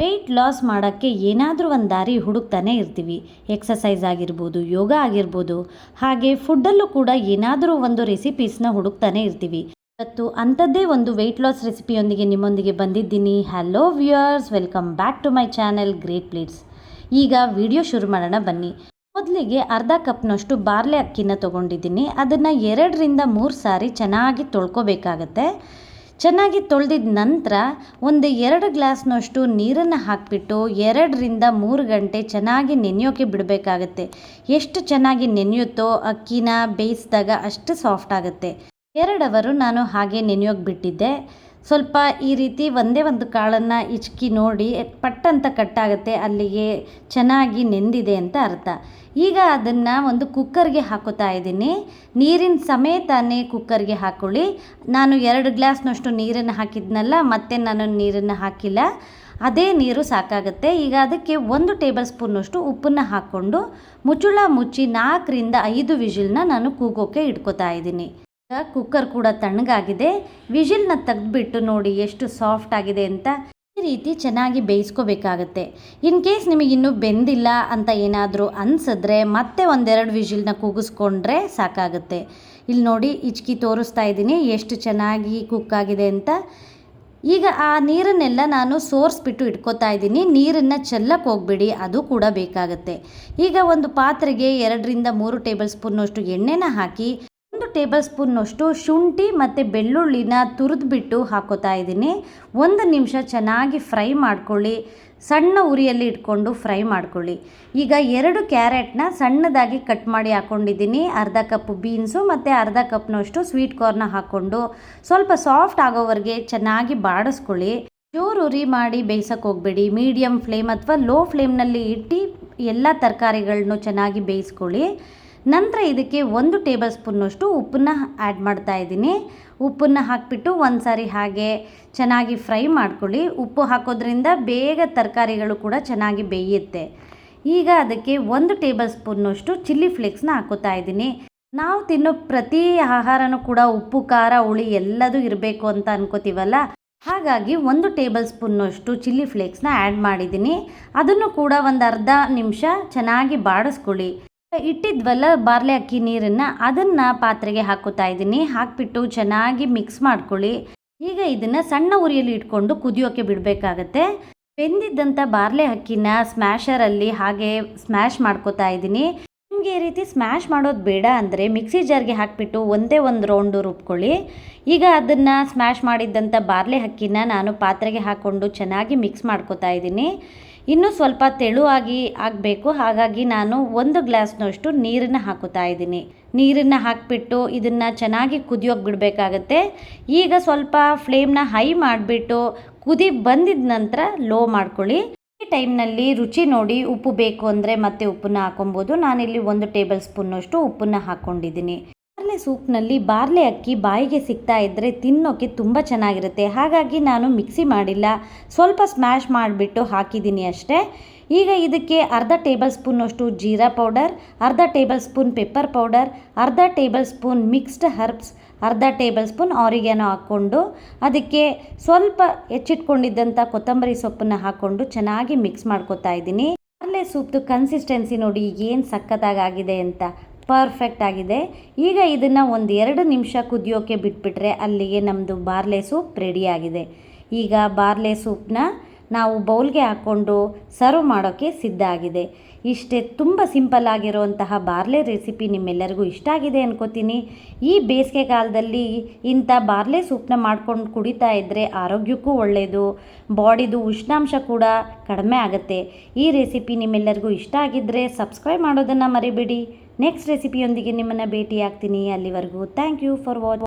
Weight loss ಮಾಡೋಕ್ಕೆ ಏನಾದರೂ ಒಂದು ದಾರಿ ಹುಡುಕ್ತಾನೆ ಇರ್ತೀವಿ. ಎಕ್ಸಸೈಸ್ ಆಗಿರ್ಬೋದು, ಯೋಗ ಆಗಿರ್ಬೋದು, ಹಾಗೆ ಫುಡ್ಡಲ್ಲೂ ಕೂಡ ಏನಾದರೂ ಒಂದು ರೆಸಿಪೀಸ್ನ ಹುಡುಕ್ತಾನೆ ಇರ್ತೀವಿ. ಇವತ್ತು ಅಂಥದ್ದೇ ಒಂದು ವೆಯ್ಟ್ ಲಾಸ್ ರೆಸಿಪಿಯೊಂದಿಗೆ ನಿಮ್ಮೊಂದಿಗೆ ಬಂದಿದ್ದೀನಿ. Hello viewers, welcome back to my channel great plates. ಈಗ ವಿಡಿಯೋ ಶುರು ಮಾಡೋಣ ಬನ್ನಿ. ಮೊದಲಿಗೆ ಅರ್ಧ ಕಪ್ನಷ್ಟು ಬಾರ್ಲೆ ಅಕ್ಕಿನ ತೊಗೊಂಡಿದ್ದೀನಿ. ಅದನ್ನು ಎರಡರಿಂದ ಮೂರು ಸಾರಿ ಚೆನ್ನಾಗಿ ತೊಳ್ಕೊಬೇಕಾಗತ್ತೆ. ಚೆನ್ನಾಗಿ ತೊಳೆದಿದ ನಂತರ ಒಂದು ಎರಡು ಗ್ಲಾಸ್ನಷ್ಟು ನೀರನ್ನು ಹಾಕಿಬಿಟ್ಟು ಎರಡರಿಂದ ಮೂರು ಗಂಟೆ ಚೆನ್ನಾಗಿ ನೆನೆಯೋಕೆ ಬಿಡಬೇಕಾಗತ್ತೆ. ಎಷ್ಟು ಚೆನ್ನಾಗಿ ನೆನೆಯುತ್ತೋ ಅಕ್ಕಿನ ಬೇಯಿಸಿದಾಗ ಅಷ್ಟು ಸಾಫ್ಟ್ ಆಗುತ್ತೆ. ಎರಡು ಅವರು ನಾನು ಹಾಗೆ ನೆನೆಯೋಕೆ ಬಿಟ್ಟಿದ್ದೆ. ಸ್ವಲ್ಪ ಈ ರೀತಿ ಒಂದೇ ಒಂದು ಕಾಳನ್ನು ಇಚ್ಕಿ ನೋಡಿ ಪಟ್ ಅಂತ ಕಟ್ಟಾಗುತ್ತೆ, ಅಲ್ಲಿಗೆ ಚೆನ್ನಾಗಿ ನೆಂದಿದೆ ಅಂತ ಅರ್ಥ. ಈಗ ಅದನ್ನು ಒಂದು ಕುಕ್ಕರ್ಗೆ ಹಾಕೋತಾ ಇದ್ದೀನಿ. ನೀರಿನ ಸಮೇತನೇ ಕುಕ್ಕರ್ಗೆ ಹಾಕೊಳ್ಳಿ. ನಾನು ಎರಡು ಗ್ಲಾಸ್ನಷ್ಟು ನೀರನ್ನು ಹಾಕಿದ್ನಲ್ಲ, ಮತ್ತೆ ನಾನು ನೀರನ್ನು ಹಾಕಿಲ್ಲ. ಅದೇ ನೀರು ಸಾಕಾಗುತ್ತೆ. ಈಗ ಅದಕ್ಕೆ ಒಂದು ಟೇಬಲ್ ಸ್ಪೂನಷ್ಟು ಉಪ್ಪನ್ನು ಹಾಕ್ಕೊಂಡು ಮುಚ್ಚುಳ ಮುಚ್ಚಿ ನಾಲ್ಕರಿಂದ ಐದು ವಿಜಿಲ್ನ ನಾನು ಕೂಗೋಕ್ಕೆ ಇಟ್ಕೋತಾ ಇದ್ದೀನಿ. ಕುಕ್ಕರ್ ಕೂಡ ತಣ್ಣಗಾಗಿದೆ. ವಿಜಿಲ್ನ ತೆಗೆದ್ಬಿಟ್ಟು ನೋಡಿ ಎಷ್ಟು ಸಾಫ್ಟ್ ಆಗಿದೆ ಅಂತ ಈ ರೀತಿ ಚೆನ್ನಾಗಿ ಬೇಯಿಸ್ಕೋಬೇಕಾಗತ್ತೆ. ಇನ್ ಕೇಸ್ ನಿಮಗೆ ಇನ್ನೂ ಬೆಂದಿಲ್ಲ ಅಂತ ಏನಾದರೂ ಅನಿಸಿದ್ರೆ ಮತ್ತೆ ಒಂದೆರಡು ವಿಜಿಲ್ನ ಕೂಗಿಸ್ಕೊಂಡ್ರೆ ಸಾಕಾಗುತ್ತೆ. ಇಲ್ಲಿ ನೋಡಿ ಇಚ್ಕಿ ತೋರಿಸ್ತಾ ಇದ್ದೀನಿ ಎಷ್ಟು ಚೆನ್ನಾಗಿ ಕುಕ್ ಆಗಿದೆ ಅಂತ. ಈಗ ಆ ನೀರನ್ನೆಲ್ಲ ನಾನು ಸೋರಿಸ್ಬಿಟ್ಟು ಇಟ್ಕೋತಾ ಇದ್ದೀನಿ. ನೀರನ್ನು ಚೆಲ್ಲಕ್ಕೆ ಹೋಗ್ಬಿಡಿ, ಅದು ಕೂಡ ಬೇಕಾಗುತ್ತೆ. ಈಗ ಒಂದು ಪಾತ್ರೆಗೆ ಎರಡರಿಂದ ಮೂರು ಟೇಬಲ್ ಸ್ಪೂನ್ನಷ್ಟು ಎಣ್ಣೆನ ಹಾಕಿ ಟೇಬಲ್ ಸ್ಪೂನ್ನಷ್ಟು ಶುಂಠಿ ಮತ್ತು ಬೆಳ್ಳುಳ್ಳಿನ ತುರಿದ್ಬಿಟ್ಟು ಹಾಕೋತಾ ಇದ್ದೀನಿ. ಒಂದು ನಿಮಿಷ ಚೆನ್ನಾಗಿ ಫ್ರೈ ಮಾಡ್ಕೊಳ್ಳಿ. ಸಣ್ಣ ಉರಿಯಲ್ಲಿ ಇಟ್ಕೊಂಡು ಫ್ರೈ ಮಾಡ್ಕೊಳ್ಳಿ. ಈಗ ಎರಡು ಕ್ಯಾರೆಟ್ನ ಸಣ್ಣದಾಗಿ ಕಟ್ ಮಾಡಿ ಹಾಕ್ಕೊಂಡಿದ್ದೀನಿ ಅರ್ಧ ಕಪ್ ಬೀನ್ಸು ಮತ್ತು ಅರ್ಧ ಕಪ್ನಷ್ಟು ಸ್ವೀಟ್ ಕಾರ್ನ ಹಾಕ್ಕೊಂಡು ಸ್ವಲ್ಪ ಸಾಫ್ಟ್ ಆಗೋವರೆಗೆ ಚೆನ್ನಾಗಿ ಬಾಡಿಸ್ಕೊಳ್ಳಿ. ಜೋರು ಉರಿ ಮಾಡಿ ಬೇಯಿಸೋಕೆ ಹೋಗಬೇಡಿ. ಮೀಡಿಯಮ್ ಫ್ಲೇಮ್ ಅಥವಾ ಲೋ ಫ್ಲೇಮ್ನಲ್ಲಿ ಇಟ್ಟು ಎಲ್ಲ ತರಕಾರಿಗಳನ್ನೂ ಚೆನ್ನಾಗಿ ಬೇಯಿಸ್ಕೊಳ್ಳಿ. ನಂತರ ಇದಕ್ಕೆ ಒಂದು ಟೇಬಲ್ ಸ್ಪೂನ್ನಷ್ಟು ಉಪ್ಪನ್ನ ಆ್ಯಡ್ ಮಾಡ್ತಾ ಇದ್ದೀನಿ. ಉಪ್ಪನ್ನು ಹಾಕಿಬಿಟ್ಟು ಒಂದು ಸಾರಿ ಹಾಗೆ ಚೆನ್ನಾಗಿ ಫ್ರೈ ಮಾಡ್ಕೊಳ್ಳಿ. ಉಪ್ಪು ಹಾಕೋದ್ರಿಂದ ಬೇಗ ತರಕಾರಿಗಳು ಕೂಡ ಚೆನ್ನಾಗಿ ಬೇಯುತ್ತೆ. ಈಗ ಅದಕ್ಕೆ ಒಂದು ಟೇಬಲ್ ಸ್ಪೂನ್ನಷ್ಟು ಚಿಲ್ಲಿ ಫ್ಲೇಕ್ಸ್ನ ಹಾಕೋತಾ ಇದ್ದೀನಿ. ನಾವು ತಿನ್ನೋ ಪ್ರತಿ ಆಹಾರನೂ ಕೂಡ ಉಪ್ಪು, ಖಾರ, ಹುಳಿ ಎಲ್ಲದೂ ಇರಬೇಕು ಅಂತ ಅನ್ಕೋತೀವಲ್ಲ? ಹಾಗಾಗಿ ಒಂದು ಟೇಬಲ್ ಸ್ಪೂನ್ನಷ್ಟು ಚಿಲ್ಲಿ ಫ್ಲೇಕ್ಸ್ನ ಆ್ಯಡ್ ಮಾಡಿದ್ದೀನಿ. ಅದನ್ನು ಕೂಡ ಒಂದು ಅರ್ಧ ನಿಮಿಷ ಚೆನ್ನಾಗಿ ಬಾಡಿಸ್ಕೊಳ್ಳಿ. ಇಟ್ಟಿದ್ವಲ್ಲ ಬಾರ್ಲೆ ಅಕ್ಕಿ ನೀರನ್ನ, ಅದನ್ನ ಪಾತ್ರೆಗೆ ಹಾಕೋತಾ ಇದ್ದೀನಿ. ಹಾಕಿಬಿಟ್ಟು ಚೆನ್ನಾಗಿ ಮಿಕ್ಸ್ ಮಾಡ್ಕೊಳ್ಳಿ. ಈಗ ಇದನ್ನ ಸಣ್ಣ ಉರಿಯಲ್ಲಿ ಇಟ್ಕೊಂಡು ಕುದಿಯೋಕೆ ಬಿಡಬೇಕಾಗತ್ತೆ. ಬೆಂದಿದ್ದಂಥ ಬಾರ್ಲೆ ಅಕ್ಕಿನ ಸ್ಮ್ಯಾಷರಲ್ಲಿ ಹಾಗೆ ಸ್ಮ್ಯಾಶ್ ಮಾಡ್ಕೋತಾ ಇದ್ದೀನಿ. ನಿಮಗೆ ಈ ರೀತಿ ಸ್ಮ್ಯಾಶ್ ಮಾಡೋದು ಬೇಡ ಅಂದರೆ ಮಿಕ್ಸಿ ಜಾರ್ಗೆ ಹಾಕಿಬಿಟ್ಟು ಒಂದೇ ಒಂದು ರೌಂಡು ರುಬ್ಕೊಳ್ಳಿ. ಈಗ ಅದನ್ನು ಸ್ಮ್ಯಾಶ್ ಮಾಡಿದ್ದಂಥ ಬಾರ್ಲೆ ಹಕ್ಕಿನ ನಾನು ಪಾತ್ರೆಗೆ ಹಾಕ್ಕೊಂಡು ಚೆನ್ನಾಗಿ ಮಿಕ್ಸ್ ಮಾಡ್ಕೋತಾ ಇದ್ದೀನಿ. ಇನ್ನೂ ಸ್ವಲ್ಪ ತೆಳುವಾಗಿ ಆಗಬೇಕು. ಹಾಗಾಗಿ ನಾನು ಒಂದು ಗ್ಲಾಸ್ನಷ್ಟು ನೀರನ್ನು ಹಾಕುತ್ತಾ ಇದ್ದೀನಿ. ನೀರನ್ನು ಹಾಕಿಬಿಟ್ಟು ಇದನ್ನು ಚೆನ್ನಾಗಿ ಕುದಿಯೋಕೆ ಬಿಡಬೇಕಾಗತ್ತೆ. ಈಗ ಸ್ವಲ್ಪ ಫ್ಲೇಮ್ನ ಹೈ ಮಾಡಿಬಿಟ್ಟು ಕುದಿ ಬಂದಿದ ನಂತರ ಲೋ ಮಾಡ್ಕೊಳ್ಳಿ. ಟೈಮ್ನಲ್ಲಿ ರುಚಿ ನೋಡಿ ಉಪ್ಪು ಬೇಕು ಅಂದರೆ ಮತ್ತೆ ಉಪ್ಪನ್ನ ಹಾಕೊಬೋದು. ನಾನಿಲ್ಲಿ ಒಂದು ಟೇಬಲ್ ಸ್ಪೂನ್ನಷ್ಟು ಉಪ್ಪನ್ನು ಹಾಕ್ಕೊಂಡಿದ್ದೀನಿ ಬಾರ್ಲೆ ಸೂಪ್ನಲ್ಲಿ ಬಾರ್ಲೆ ಅಕ್ಕಿ ಬಾಯಿಗೆ ಸಿಗ್ತಾ ಇದ್ದರೆ ತಿನ್ನೋಕ್ಕೆ ತುಂಬ ಚೆನ್ನಾಗಿರುತ್ತೆ. ಹಾಗಾಗಿ ನಾನು ಮಿಕ್ಸಿ ಮಾಡಿಲ್ಲ. ಸ್ವಲ್ಪ ಸ್ಮ್ಯಾಶ್ ಮಾಡಿಬಿಟ್ಟು ಹಾಕಿದ್ದೀನಿ ಅಷ್ಟೇ. ಈಗ ಇದಕ್ಕೆ ಅರ್ಧ ಟೇಬಲ್ ಸ್ಪೂನಷ್ಟು ಜೀರಾ ಪೌಡರ್, ಅರ್ಧ ಟೇಬಲ್ ಸ್ಪೂನ್ ಪೆಪ್ಪರ್ ಪೌಡರ್, ಅರ್ಧ ಟೇಬಲ್ ಸ್ಪೂನ್ ಮಿಕ್ಸ್ಡ್ ಹರ್ಬ್ಸ್, ಅರ್ಧ ಟೇಬಲ್ ಸ್ಪೂನ್ ಆರಿಗ್ಯಾನೋ ಹಾಕ್ಕೊಂಡು ಅದಕ್ಕೆ ಸ್ವಲ್ಪ ಹೆಚ್ಚಿಟ್ಕೊಂಡಿದ್ದಂಥ ಕೊತ್ತಂಬರಿ ಸೊಪ್ಪನ್ನು ಹಾಕ್ಕೊಂಡು ಚೆನ್ನಾಗಿ ಮಿಕ್ಸ್ ಮಾಡ್ಕೊತಾ ಇದ್ದೀನಿ. ಬಾರ್ಲೆ ಸೂಪ್ದು ಕನ್ಸಿಸ್ಟೆನ್ಸಿ ನೋಡಿ ಏನು ಆಗಿದೆ ಅಂತ. ಪರ್ಫೆಕ್ಟ್ ಆಗಿದೆ. ಈಗ ಇದನ್ನು ಒಂದು ಎರಡು ನಿಮಿಷ ಕುದಿಯೋಕೆ ಬಿಟ್ಬಿಟ್ರೆ ಅಲ್ಲಿಗೆ ನಮ್ಮದು ಬಾರ್ಲೆ ಸೂಪ್ ರೆಡಿಯಾಗಿದೆ ಈಗ ಬಾರ್ಲೆ ಸೂಪ್ನ ನಾವು ಬೌಲ್ಗೆ ಹಾಕ್ಕೊಂಡು ಸರ್ವ್ ಮಾಡೋಕ್ಕೆ ಸಿದ್ಧ ಆಗಿದೆ. ಇಷ್ಟೇ ತುಂಬ ಸಿಂಪಲ್ ಆಗಿರುವಂತಹ ಬಾರ್ಲೆ ರೆಸಿಪಿ ನಿಮ್ಮೆಲ್ಲರಿಗೂ ಇಷ್ಟ ಆಗಿದೆ ಅನ್ಕೋತೀನಿ. ಈ ಬೇಸಿಗೆ ಕಾಲದಲ್ಲಿ ಇಂಥ ಬಾರ್ಲೆ ಸೂಪ್ನ ಮಾಡ್ಕೊಂಡು ಕುಡಿತಾ ಇದ್ದರೆ ಆರೋಗ್ಯಕ್ಕೂ ಒಳ್ಳೆಯದು ಬಾಡಿದು ಉಷ್ಣಾಂಶ ಕೂಡ ಕಡಿಮೆ ಆಗುತ್ತೆ. ಈ ರೆಸಿಪಿ ನಿಮ್ಮೆಲ್ಲರಿಗೂ ಇಷ್ಟ ಆಗಿದ್ದರೆ ಸಬ್ಸ್ಕ್ರೈಬ್ ಮಾಡೋದನ್ನು ಮರಿಬೇಡಿ. ನೆಕ್ಸ್ಟ್ ರೆಸಿಪಿಯೊಂದಿಗೆ ನಿಮ್ಮನ್ನು ಭೇಟಿ ಆಗ್ತೀನಿ ಅಲ್ಲಿವರೆಗೂ ಥ್ಯಾಂಕ್ ಯು ಫಾರ್ ವಾಚ್